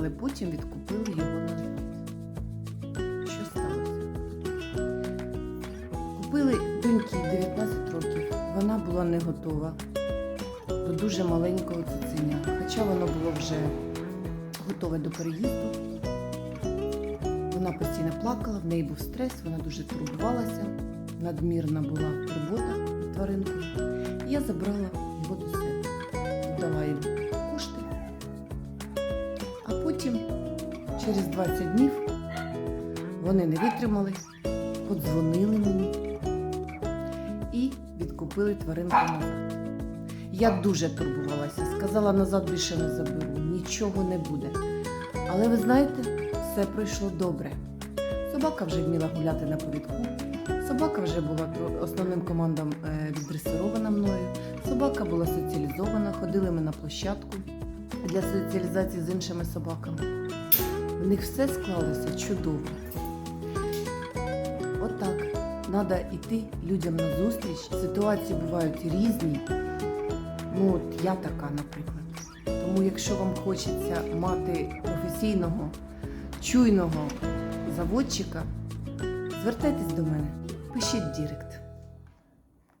але потім відкупили його назад. Що сталося? Купили доньки 19 років. Вона була не готова до дуже маленького цуценя, хоча воно було вже готове до переїзду. Вона постійно плакала, в неї був стрес, вона дуже турбувалася, надмірна була турбота над тваринкою. Я забрала його до себе, потім, через 20 днів, вони не витримали, подзвонили мені і відкупили тваринку назад. Я дуже турбувалася, сказала, назад більше не заберу, нічого не буде. Але ви знаєте, все пройшло добре. Собака вже вміла гуляти на повідку. Собака вже була основним командом е, віддресирована мною. Собака була соціалізована, ходили ми на площадку для соціалізації з іншими собаками. В них все склалося чудово. Отак. Треба йти людям на зустріч. Ситуації бувають різні. Ну, от я така, наприклад. Тому, якщо вам хочеться мати професійного, чуйного заводчика, звертайтесь до мене, пишіть дірект.